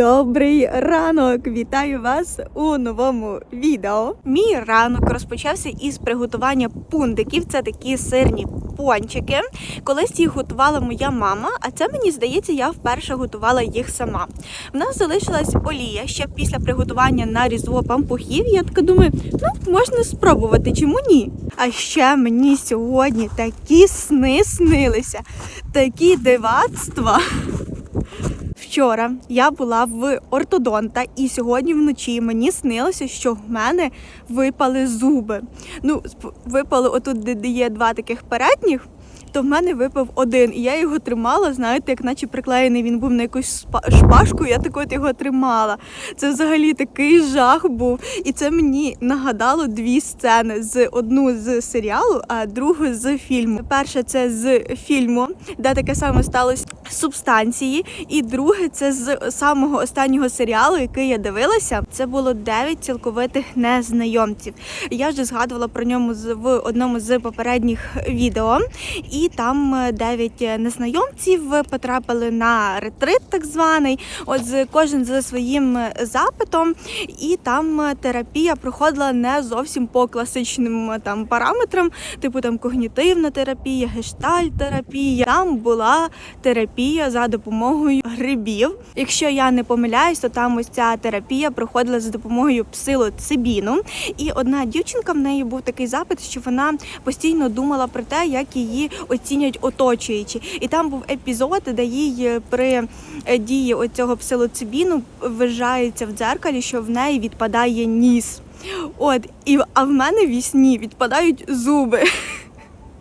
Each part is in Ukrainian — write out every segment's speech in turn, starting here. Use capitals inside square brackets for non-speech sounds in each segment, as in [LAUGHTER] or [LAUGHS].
Добрий ранок! Вітаю вас у новому відео. Мій ранок розпочався із приготування пундиків. Це такі сирні пончики. Колись їх готувала моя мама, а це мені здається, я вперше готувала їх сама. В нас залишилась олія ще після приготування на різдво пампухів. Я така думаю, ну можна спробувати, чому ні? А ще мені сьогодні такі сни снилися, такі дивацтва. Вчора я була в ортодонта, і сьогодні вночі мені снилося, що в мене випали зуби. Ну, випали отут, де є два таких передніх. То в мене випав один, і я його тримала, знаєте, як наче приклеєний він був на якусь шпажку, я так от його тримала. Це взагалі такий жах був. І це мені нагадало дві сцени: з одну з серіалу, а другу з фільму. Перша це з фільму, де таке саме сталося субстанції. І друге це з самого останнього серіалу, який я дивилася. Це було дев'ять цілковитих незнайомців. Я вже згадувала про ньому в одному з попередніх відео. І там е, дев'ять незнайомців потрапили на ретрит, так званий. От кожен за своїм е, запитом, і там е, терапія проходила не зовсім по класичним е, там параметрам, типу там когнітивна терапія, гештальт-терапія. Там була терапія за допомогою грибів. Якщо я не помиляюсь, то там ось ця терапія проходила за допомогою псилоцибіну. І одна дівчинка в неї був такий запит, що вона постійно думала про те, як її оцінять оточуючі. І там був епізод, де їй е, при е, дії оцього псилоцибіну вважається в дзеркалі, що в неї відпадає ніс. От, і а в мене в сні відпадають зуби.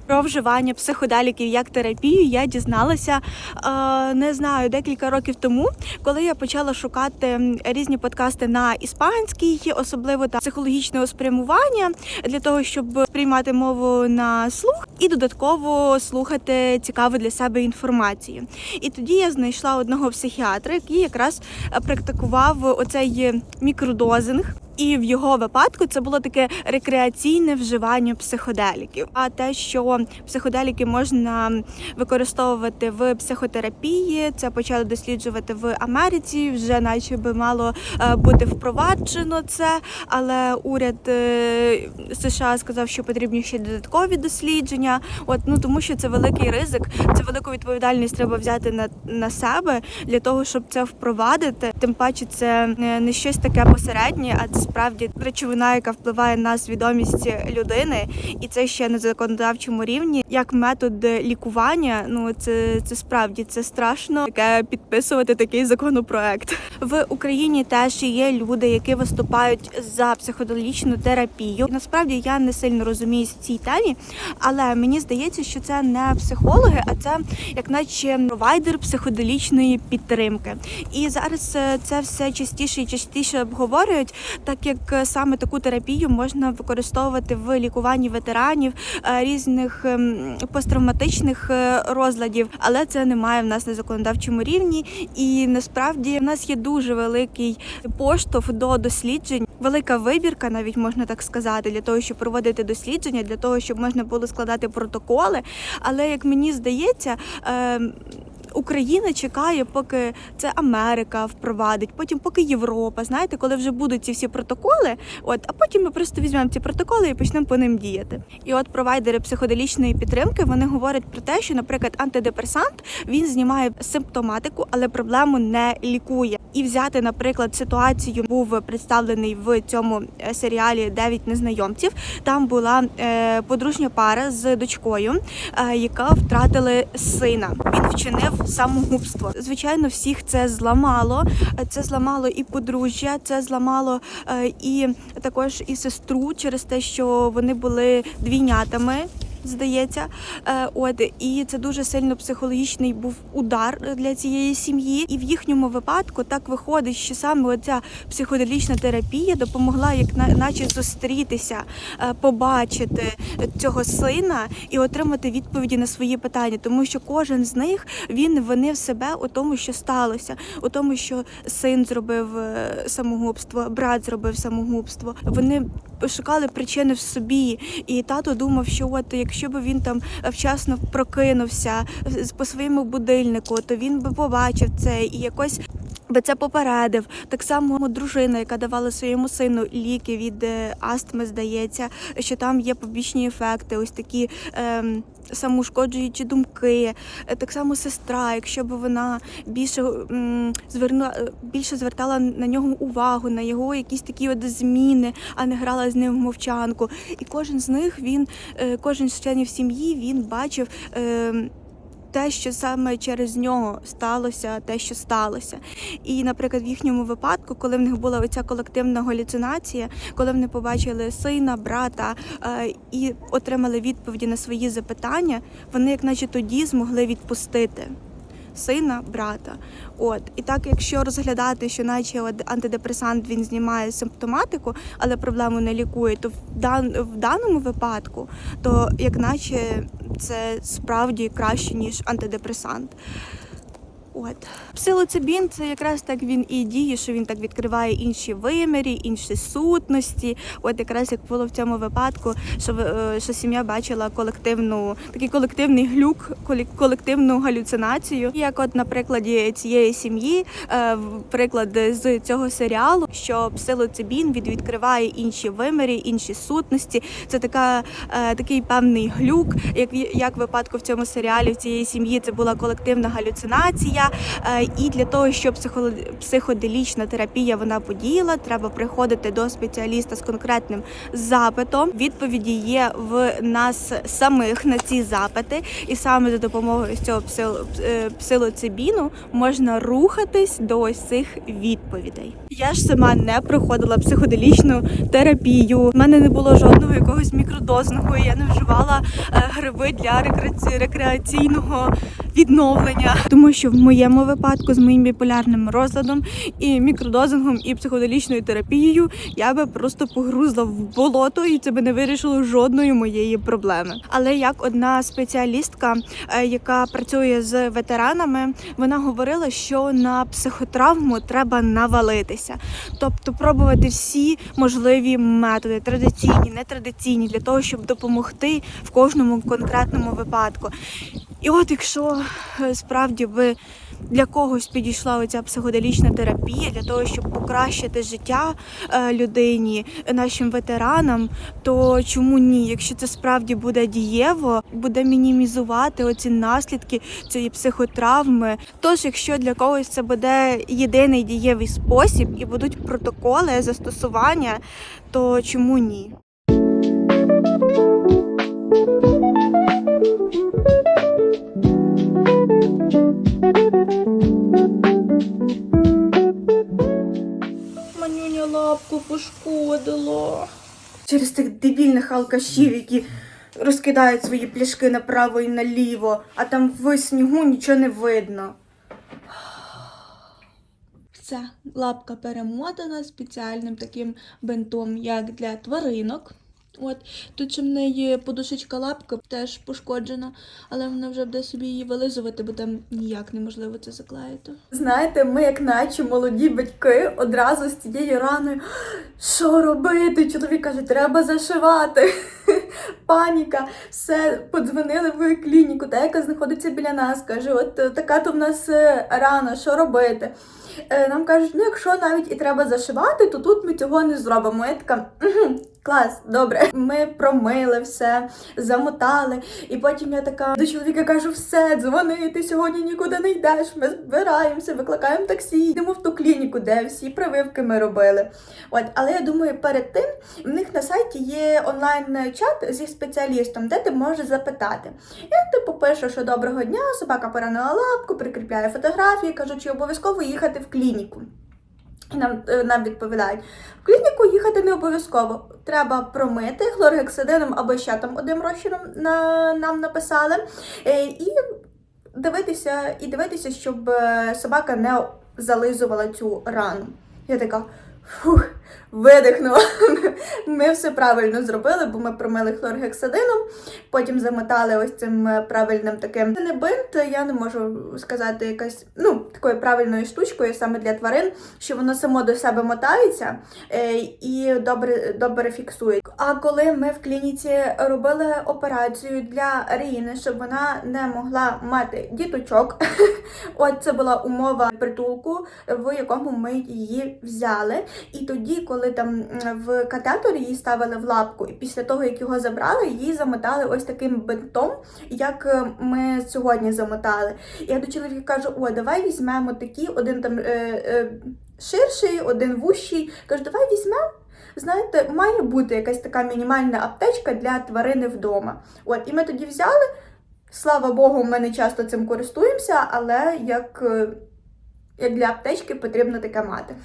Про вживання психоделіків як терапію я дізналася е, не знаю декілька років тому, коли я почала шукати різні подкасти на іспанській, особливо та психологічного спрямування для того, щоб сприймати мову на слух і додатково слухати цікаву для себе інформацію. І тоді я знайшла одного психіатра, який якраз практикував оцей мікродозинг. І в його випадку це було таке рекреаційне вживання психоделіків. А те, що психоделіки можна використовувати в психотерапії, це почали досліджувати в Америці. Вже наче би мало е, бути впроваджено це, але уряд е, США сказав, що потрібні ще додаткові дослідження. От ну тому, що це великий ризик, це велику відповідальність треба взяти на, на себе для того, щоб це впровадити. Тим паче, це не- не щось таке посереднє, а це справді речовина, яка впливає на свідомість людини, і це ще на законодавчому рівні. Як метод лікування, ну це, це справді це страшно таке підписувати такий законопроект. В Україні теж є люди, які виступають за психоделічну терапію. Насправді я не сильно розуміюсь в цій темі, але мені здається, що це не психологи, а це як наче провайдер психоделічної підтримки. І зараз е, це все частіше і частіше обговорюють, так як е, саме таку терапію можна використовувати в лікуванні ветеранів е, різних ем, посттравматичних е, розладів, але це немає в нас на законодавчому рівні. І насправді в нас є дуже великий поштовх до досліджень. Велика вибірка, навіть можна так сказати, для того, щоб проводити дослідження, для того, щоб можна було складати протоколи. Але як мені здається, ем, Україна чекає, поки це Америка впровадить, потім поки Європа. Знаєте, коли вже будуть ці всі протоколи, от а потім ми просто візьмемо ці протоколи і почнемо по ним діяти. І от провайдери психоделічної підтримки вони говорять про те, що, наприклад, антидепресант він знімає симптоматику, але проблему не лікує. І взяти, наприклад, ситуацію був представлений в цьому е, серіалі Дев'ять незнайомців. Там була е, подружня пара з дочкою, е, яка втратили сина. Він вчинив самогубство. Звичайно, всіх це зламало. Це зламало і подружжя, це зламало е, і також і сестру через те, що вони були двійнятами. Здається, Е, от і це дуже сильно психологічний був удар для цієї сім'ї. І в їхньому випадку так виходить, що саме оця психоделічна терапія допомогла, як наче зустрітися, е, побачити цього сина і отримати відповіді на свої питання, тому що кожен з них він винив себе у тому, що сталося, у тому, що син зробив е, самогубство, брат зробив самогубство. Вони шукали причини в собі, і тато думав, що от якщо б він там вчасно прокинувся по своєму будильнику, то він би побачив це і якось би це попередив. Так само дружина, яка давала своєму сину ліки від е, астми, здається, що там є побічні ефекти, ось такі ем, самоушкоджуючі думки. Е, Так само сестра, якщо б вона більше звернула е, більше звертала на нього увагу, на його якісь такі от зміни, а не грала з ним в мовчанку. І кожен з них він, е, кожен з членів сім'ї, він бачив. Те, що саме через нього сталося, те, що сталося. І, наприклад, в їхньому випадку, коли в них була оця колективна галюцинація, коли вони побачили сина, брата е, і отримали відповіді на свої запитання, вони, як наче тоді, змогли відпустити. Сина, брата, от і так, якщо розглядати, що наче антидепресант він знімає симптоматику, але проблему не лікує, то в, дан, в даному випадку, то як наче це справді краще ніж антидепресант. От псилоцибін це якраз так він і діє, що він так відкриває інші вимірі, інші сутності. От якраз як було в цьому випадку, що е, що сім'я бачила колективну такий колективний глюк, колективну галюцинацію. Як, от на прикладі цієї сім'ї, е, приклад з цього серіалу, що псилоцибін від відкриває інші вимірі, інші сутності. Це така е, такий певний глюк, як як випадку в цьому серіалі в цієї сім'ї це була колективна галюцинація. Е, І для того, щоб психо- психоделічна терапія вона подіяла, треба приходити до спеціаліста з конкретним запитом. Відповіді є в нас самих на ці запити, і саме за допомогою цього е, псилоцибіну можна рухатись до ось цих відповідей. Я ж сама не проходила психоделічну терапію. У мене не було жодного якогось мікродозного. Я не вживала е, гриби для рекреаці- рекреаційного відновлення, тому що в моєму випадку з моїм біполярним розладом і мікродозингом, і психоделічною терапією я би просто погрузла в болото, і це би не вирішило жодної моєї проблеми. Але як одна спеціалістка, е, яка працює з ветеранами, вона говорила, що на психотравму треба навалитися, тобто пробувати всі можливі методи, традиційні, нетрадиційні, для того, щоб допомогти в кожному конкретному випадку. І от якщо е, справді ви для когось підійшла оця психоделічна терапія для того, щоб покращити життя е, людині, нашим ветеранам, то чому ні? Якщо це справді буде дієво, буде мінімізувати оці наслідки цієї психотравми. Тож, якщо для когось це буде єдиний дієвий спосіб і будуть протоколи застосування, то чому ні? Манюня лапку пошкодило. Через тих дебільних алкашів, які розкидають свої пляшки направо і наліво, а там в снігу нічого не видно. Все, лапка перемотана спеціальним таким бинтом, як для тваринок. От тут ще в неї подушечка лапка теж пошкоджена, але вона вже буде собі її вилизувати, бо там ніяк неможливо це заклеїти. Знаєте, ми, як наче молоді батьки, одразу з цією раною. Що робити? Чоловік каже, треба зашивати. [LAUGHS] Паніка. Все, подзвонили в клініку, та яка знаходиться біля нас. Каже, от така то в нас е, рана, що робити? Е, Нам кажуть, ну якщо навіть і треба зашивати, то тут ми цього не зробимо. Я така, «Мгм, клас, добре. Ми промили все, замотали. І потім я така до чоловіка кажу, все, дзвони, ти сьогодні нікуди не йдеш. Ми збираємося, викликаємо таксі, йдемо в ту клініку, де всі прививки ми робили. От, але я думаю, перед тим в них на сайті є онлайн-чат зі спеціалістом, де ти можеш запитати. Я типу пишу, що доброго дня, собака поранила лапку, прикріпляю фотографії, кажу, чи обов'язково їхати в клініку. І нам, е, нам відповідають, в клініку їхати не обов'язково. Треба промити хлоргексидином або ще там одним розчином на, нам написали. Е, і дивитися, і дивитися, щоб е, собака не зализувала цю рану. Я така. Фух, видихнула. [LAUGHS] Ми все правильно зробили, бо ми промили хлоргексидином, потім замотали ось цим е, правильним таким. Це не бинт, я не можу сказати якась ну такою правильною штучкою саме для тварин, що воно само до себе мотається е, і добре, добре фіксує. А коли ми в клініці робили операцію для Ріїни, щоб вона не могла мати діточок, [LAUGHS] от це була умова притулку, в якому ми її взяли. І тоді, коли там в катетор її ставили в лапку, і після того, як його забрали, її замотали ось таким бинтом, як е, ми сьогодні замотали. Я до чоловіка кажу: о, давай візьмемо такі, один там е, е, ширший, один вущий. Кажу, давай візьмемо. Знаєте, має бути якась така мінімальна аптечка для тварини вдома. От, і ми тоді взяли. Слава Богу, ми не часто цим користуємося, але як, е, як для аптечки потрібно таке мати.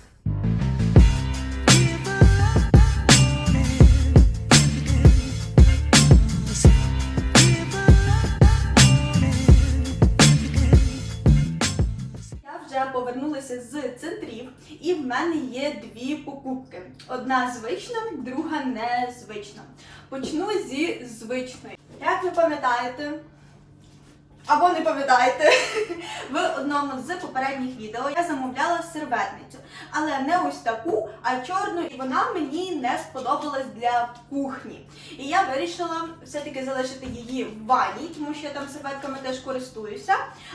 Повернулася з центрів, і в мене є дві покупки: одна звична, друга незвична. Почну зі звичної. Як ви пам'ятаєте, або не пам'ятаєте, [LAUGHS] в одному з попередніх відео я замовляла серветницю, але не ось таку, а чорну, і вона мені не сподобалась для кухні. І я вирішила все-таки залишити її в ванні, тому що я там серветками теж користуюся.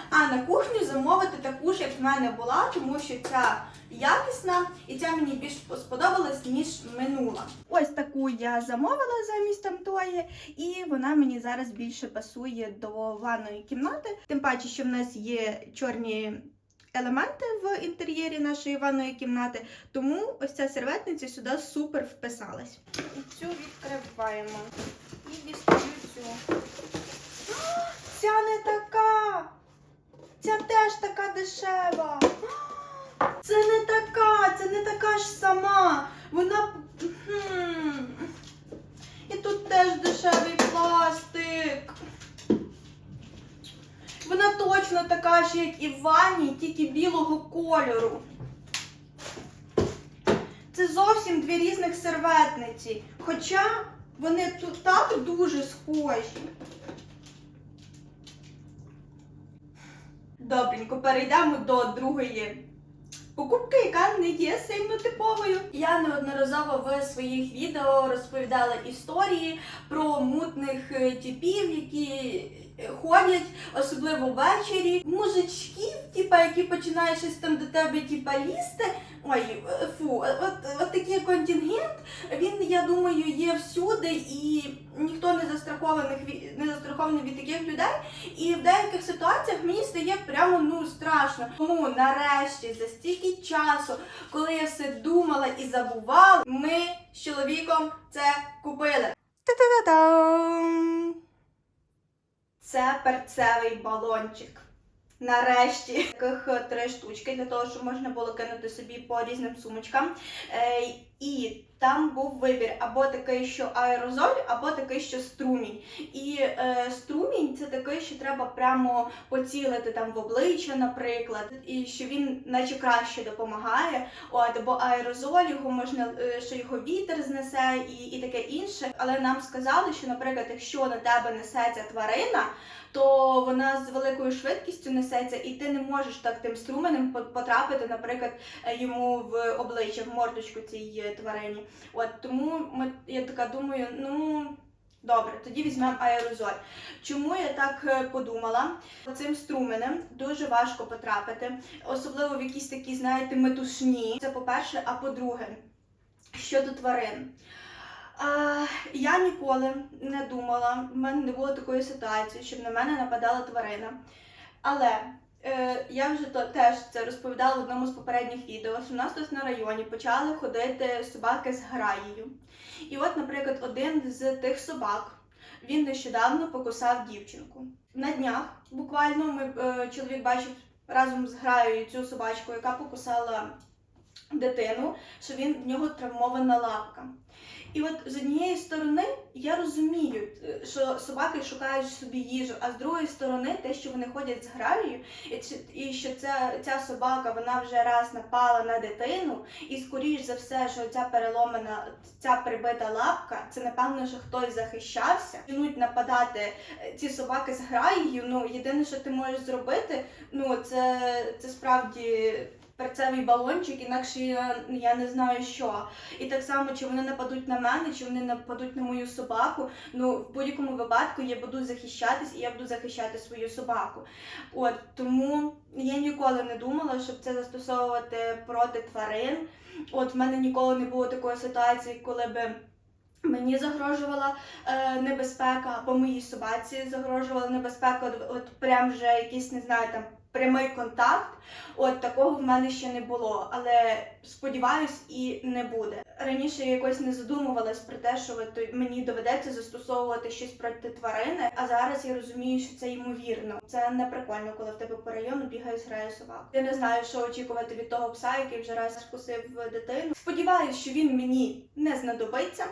А на кухню замовити таку ж, як в мене була, тому що ця якісна і ця мені більш сподобалась, ніж минула. Ось таку я замовила замість тамтої, і вона мені зараз більше пасує до ванної кімнати. Тим паче, що в нас є чорні. Елементи в інтер'єрі нашої ванної кімнати, тому ось ця серветниця сюди супер вписалась. І цю відкриваємо. І дістаю цю. Ця не така! Ця теж така дешева. Це не така, це не така ж сама. Вона. І тут теж дешевий пластик. Вона точно така ж, як і в ванні, тільки білого кольору. Це зовсім дві різних серветниці. Хоча вони тут так дуже схожі. Добренько, перейдемо до другої покупки, яка не є сильно типовою. Я неодноразово в своїх відео розповідала історії про мутних е, типів, які е, ходять, особливо ввечері. Мужичків, типа, які починають щось там до тебе типа лізти. Ой, е, фу, е, от, от такий контингент, він, я думаю, є всюди, і ніхто не застрахований не застрахований від таких людей. І в деяких ситуаціях мені стає прямо ну страшно. Тому нарешті, за стільки часу, коли я все думала і забувала, ми з чоловіком це купили. Та-та-та-там! Це перцевий балончик. Нарешті таких е, три штучки для того, щоб можна було кинути собі по різним сумочкам. І там був вибір або такий, що аерозоль, або такий, що струмінь. І е, струмінь це такий, що треба прямо поцілити там в обличчя, наприклад, і що він наче краще допомагає. От, або аерозоль, його можна, е, що його вітер знесе і, і таке інше. Але нам сказали, що, наприклад, якщо на тебе несеться тварина, то вона з великою швидкістю несеться, і ти не можеш так тим струменем по- потрапити, наприклад, е, йому в обличчя, в мордочку цій е, тварині. От тому ми, я така думаю, ну. Добре, тоді візьмемо аерозоль. Чому я так е, подумала? Цим струменем дуже важко потрапити, особливо в якісь такі, знаєте, метушні. Це по-перше, а по-друге, щодо тварин. А, я ніколи не думала, в мене не було такої ситуації, щоб на мене нападала тварина. Але я вже то теж це розповідала в одному з попередніх відео, що в нас тут на районі почали ходити собаки з граєю. І от, наприклад, один з тих собак він нещодавно покусав дівчинку. На днях буквально ми е, чоловік бачив разом з граєю цю собачку, яка покусала дитину, що він в нього травмована лапка. І от з однієї сторони я розумію, е, що собаки шукають собі їжу, а з другої сторони те, що вони ходять з гравію, і, що ця, ця собака вона вже раз напала на дитину, і скоріш за все, що ця переломана, ця прибита лапка, це напевно, що хтось захищався. Почнуть нападати е, ці собаки з граєю. Ну єдине, що ти можеш зробити, ну це, це справді перцевий балончик, інакше я, я не знаю що. І так само, чи вони нападуть на мене, чи вони нападуть на мою собаку. Ну, в будь-якому випадку я буду захищатись і я буду захищати свою собаку. От тому я ніколи не думала, щоб це застосовувати проти тварин. От в мене ніколи не було такої ситуації, коли би. Мені загрожувала е, небезпека, або моїй собаці загрожувала небезпека, от, от прям вже якийсь, не знаю, там прямий контакт. От такого в мене ще не було, але сподіваюсь, і не буде. Раніше я якось не задумувалась про те, що мені доведеться застосовувати щось проти тварини. А зараз я розумію, що це ймовірно. Це не прикольно, коли в тебе по району бігає зграє собак. Я не знаю, що очікувати від того пса, який вже раз вкусив дитину. Сподіваюсь, що він мені не знадобиться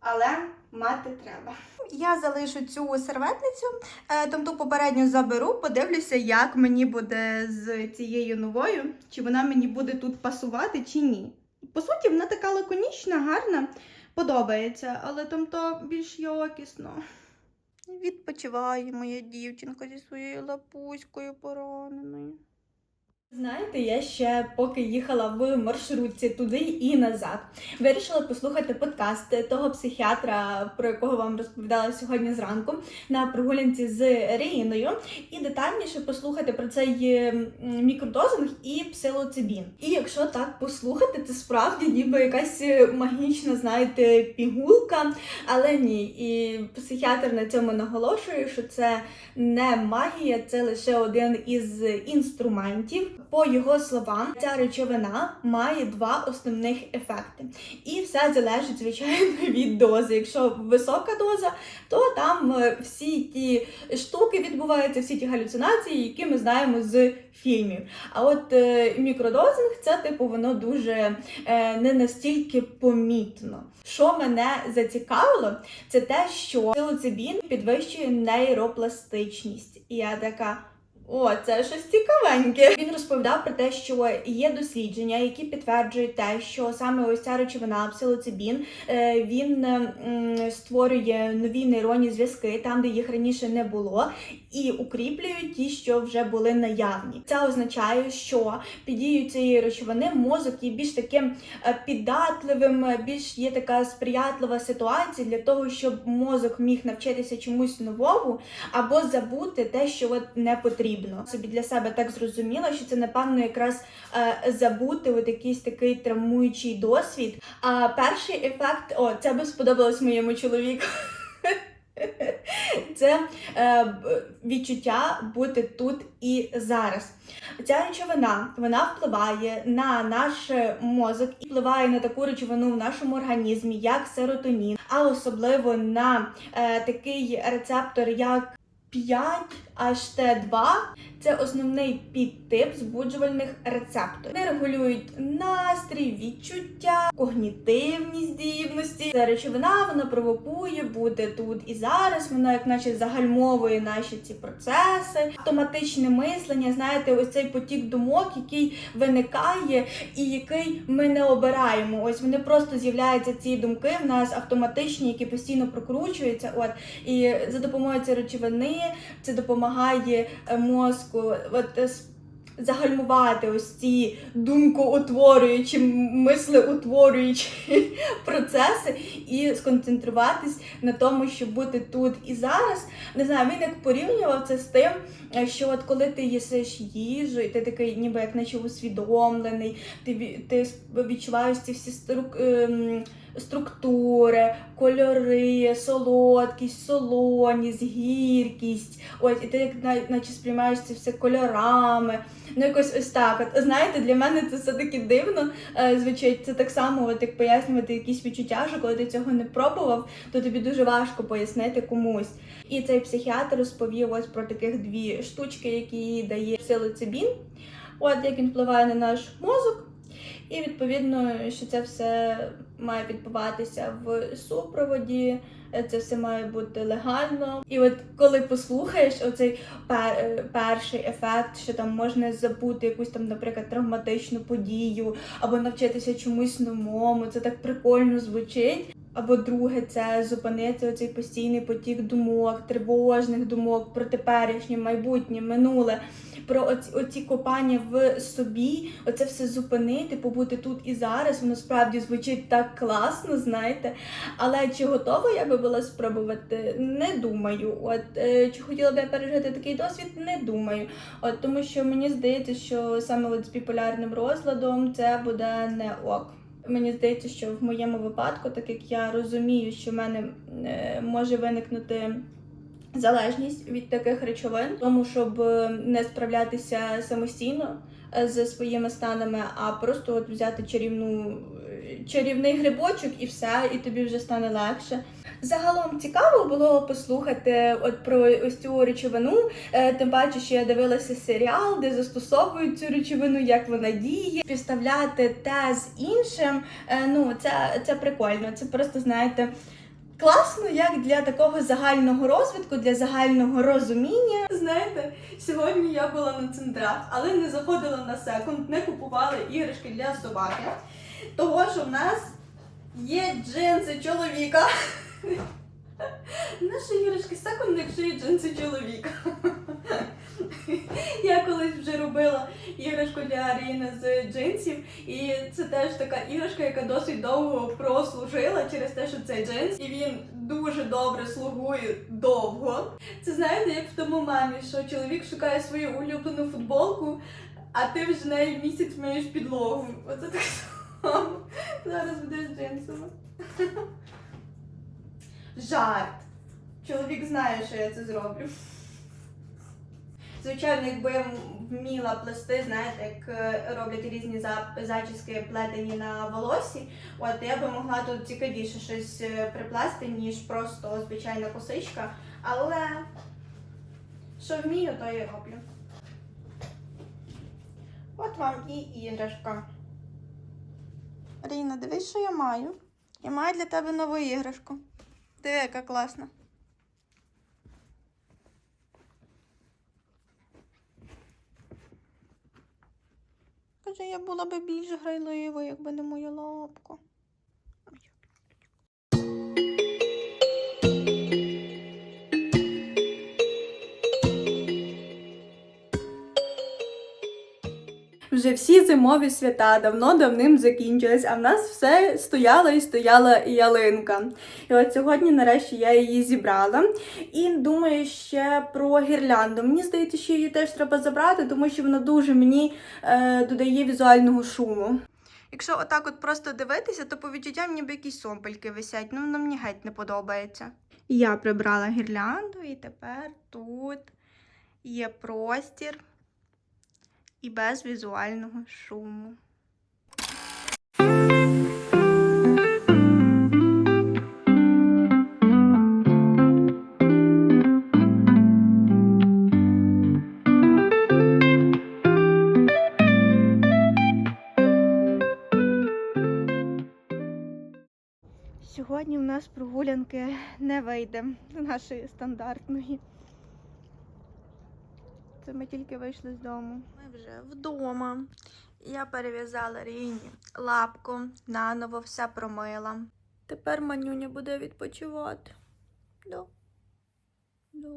але мати треба. Я залишу цю серветницю, е, тобто попередньо заберу, подивлюся, як мені буде з цією новою, чи вона мені буде тут пасувати, чи ні. По суті, вона така лаконічна, гарна, подобається, але там більш якісно. Відпочиває моя дівчинка зі своєю лапуською пораненою. Знаєте, я ще поки їхала в маршрутці туди і назад, вирішила послухати подкаст того психіатра, про якого вам розповідала сьогодні зранку на прогулянці з Ріїною, і детальніше послухати про цей мікродозинг і псилоцибін. І якщо так послухати, це справді ніби якась магічна, знаєте, пігулка, але ні. І психіатр на цьому наголошує, що це не магія, це лише один із інструментів. По його словам, ця речовина має два основних ефекти. І все залежить, звичайно, [LAUGHS] від дози. Якщо висока доза, то там е, всі ті штуки відбуваються, всі ті галюцинації, які ми знаємо з фільмів. А от е, мікродозинг, це типу воно дуже е, не настільки помітно. Що мене зацікавило, це те, що псилоцибін підвищує нейропластичність. І я така. О, це щось цікавеньке. Він розповідав про те, що є дослідження, які підтверджують те, що саме ось ця речовина псилоцибін, е, він створює нові нейронні зв'язки там, де їх раніше не було, і укріплюють ті, що вже були наявні. Це означає, що під дією цієї речовини мозок є більш таким е, піддатливим, е, більш є така сприятлива ситуація для того, щоб мозок міг навчитися чомусь новому або забути те, що от не потрібно. Собі для себе так зрозуміла, що це напевно якраз е, забути от якийсь такий травмуючий досвід. А перший ефект, о, це би сподобалось моєму чоловіку. [LAUGHS] Це е, відчуття бути тут і зараз. Ця речовина вона впливає на наш мозок і впливає на таку речовину в нашому організмі, як серотонін, а особливо на е, такий рецептор, як 5HT2 це основний підтип збуджувальних рецепторів. Вони регулюють настрій, відчуття, когнітивні здібності. Ця речовина вона провокує бути тут і зараз. Вона, як наче, загальмовує наші ці процеси, автоматичне мислення. Знаєте, ось цей потік думок, який виникає і який ми не обираємо. Ось вони просто з'являються ці думки в нас автоматичні, які постійно прокручуються. От і за допомогою цієї речовини це допомагає е, мозку от, е, загальмувати ось ці думкоутворюючі, мислеутворюючі [LAUGHS] процеси і сконцентруватись на тому, щоб бути тут і зараз. Не знаю, він як порівнював це з тим, е, що от коли ти їсиш їжу, і ти такий, ніби як наче усвідомлений, ти, ти відчуваєш ці всі ем, структури, кольори, солодкість, солоність, гіркість. Ось, і ти як наче сприймаєш це все кольорами. Ну, якось ось так. От знаєте, для мене це все таки дивно е, звучить. Це так само, от як пояснювати якісь відчуття, що коли ти цього не пробував, то тобі дуже важко пояснити комусь. І цей психіатр розповів ось про таких дві штучки, які дає псилоцибін. От як він впливає на наш мозок. І відповідно, що це все має відбуватися в супроводі, це все має бути легально. І от коли послухаєш оцей пер, е, перший ефект, що там можна забути якусь там, наприклад, травматичну подію або навчитися чомусь новому, це так прикольно звучить. Або друге, це зупинити оцей постійний потік думок, тривожних думок про теперішнє, майбутнє, минуле, про оці, оці копання в собі, оце все зупинити, побути тут і зараз. Воно справді звучить так класно, знаєте. Але чи готова я би була спробувати? Не думаю. От е, чи хотіла б я пережити такий досвід? Не думаю. От тому, що мені здається, що саме от з біполярним розладом це буде не ок. Мені здається, що в моєму випадку, так як я розумію, що в мене е, може виникнути залежність від таких речовин, тому щоб е, не справлятися самостійно з зі своїми станами, а просто от взяти чарівну е, чарівний грибочок і все, і тобі вже стане легше. Загалом цікаво було послухати от про ось цю речовину. Е, Тим паче, що я дивилася серіал, де застосовують цю речовину, як вона діє, співставляти те з іншим. Е, Ну, це, це прикольно. Це просто знаєте. Класно, як для такого загального розвитку, для загального розуміння. Знаєте, сьогодні я була на центрах, але не заходила на секунд, не купувала іграшки для собаки. Того, що в нас є джинси чоловіка. Наші іграшки секунд, якщо є джинси чоловіка. Я колись вже робила іграшку для Аріни з джинсів, і це теж така іграшка, яка досить довго прослужила через те, що це джинс, і він дуже добре слугує довго. Це знаєте, як в тому мамі, що чоловік шукає свою улюблену футболку, а ти вже нею місяць миєш підлогу. Оце так само. Зараз будеш з джинсами. Жарт. Чоловік знає, що я це зроблю. Звичайно, якби я вміла плести, знаєте, як е, роблять різні зачіски плетені на волосі, от я би могла тут цікавіше щось е, приплести, ніж просто звичайна косичка. Але що вмію, то і роблю. От вам і іграшка. Ріна, дивись, що я маю. Я маю для тебе нову іграшку. Диви, яка класна. Каже, я була би більш грайливою, якби не моя лапка. Вже всі зимові свята давно давним закінчились, а в нас все стояла і стояла ялинка. І от сьогодні, нарешті, я її зібрала. І думаю ще про гірлянду. Мені здається, що її теж треба забрати, тому що вона дуже мені е, додає візуального шуму. Якщо отак от просто дивитися, то по відчуттям ніби якісь сомпельки висять. Ну, мені геть не подобається. Я прибрала гірлянду, і тепер тут є простір і без візуального шуму. Сьогодні в нас прогулянки не вийде з нашої стандартної. Це ми тільки вийшли з дому. Ми вже вдома. Я перев'язала Ріні лапку, наново все промила. Тепер манюня буде відпочивати. Да. Да.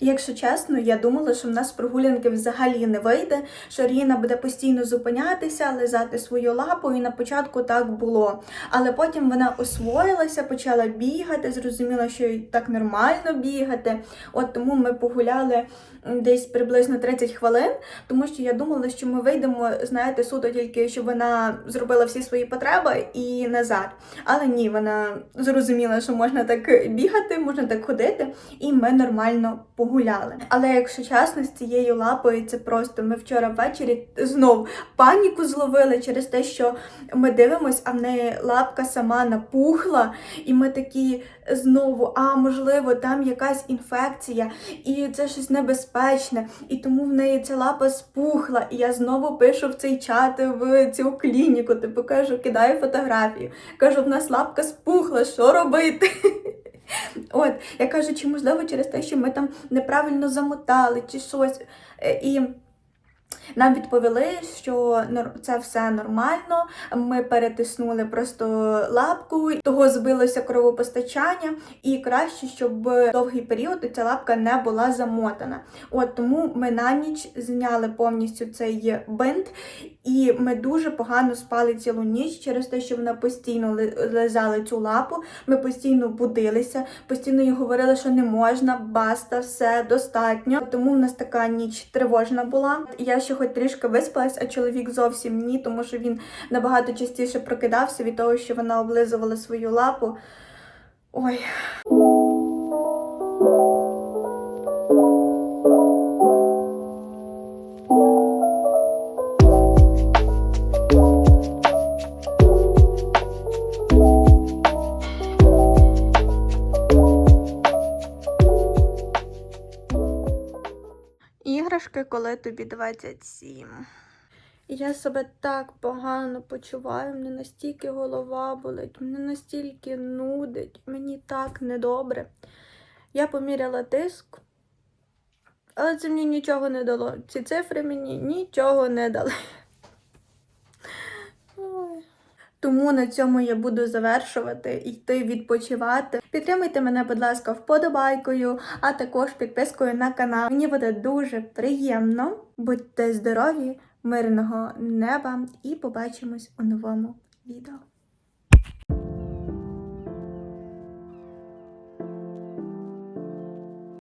Якщо чесно, я думала, що в нас прогулянки взагалі не вийде, що Ріна буде постійно зупинятися, лизати свою лапу, і на початку так було. Але потім вона освоїлася, почала бігати, зрозуміла, що їй так нормально бігати. От тому ми погуляли десь приблизно 30 хвилин, тому що я думала, що ми вийдемо, знаєте, суто тільки, щоб вона зробила всі свої потреби і назад. Але ні, вона зрозуміла, що можна так бігати, можна так ходити, і ми нормально погуляли. Але якщо чесно, з цією лапою це просто ми вчора ввечері знов паніку зловили через те, що ми дивимось, а в неї лапка сама напухла, і ми такі знову, а можливо, там якась інфекція, і це щось небезпечне, і тому в неї ця лапа спухла. І я знову пишу в цей чат в цю клініку, типу кажу, кидаю фотографію. Кажу, в нас лапка спухла, що робити? [LAUGHS] [LAUGHS] От, я кажу, чи можливо через те, що ми там неправильно замотали, чи щось. Е, І Нам відповіли, що це все нормально. Ми перетиснули просто лапку, того збилося кровопостачання, і краще, щоб довгий період ця лапка не була замотана. От тому ми на ніч зняли повністю цей бинт, і ми дуже погано спали цілу ніч через те, що вона постійно лизала цю лапу. Ми постійно будилися, постійно їй говорили, що не можна, баста, все достатньо. Тому в нас така ніч тривожна була. Я ще хоч трішки виспалась, а чоловік зовсім ні, тому що він набагато частіше прокидався від того, що вона облизувала свою лапу. Ой. Іграшки, коли тобі 27. Я себе так погано почуваю, мені настільки голова болить, мене настільки нудить, мені так недобре. Я поміряла тиск, але це мені нічого не дало. Ці цифри мені нічого не дали. Тому на цьому я буду завершувати, йти відпочивати. Підтримуйте мене, будь ласка, вподобайкою, а також підпискою на канал. Мені буде дуже приємно. Будьте здорові, мирного неба і побачимось у новому відео.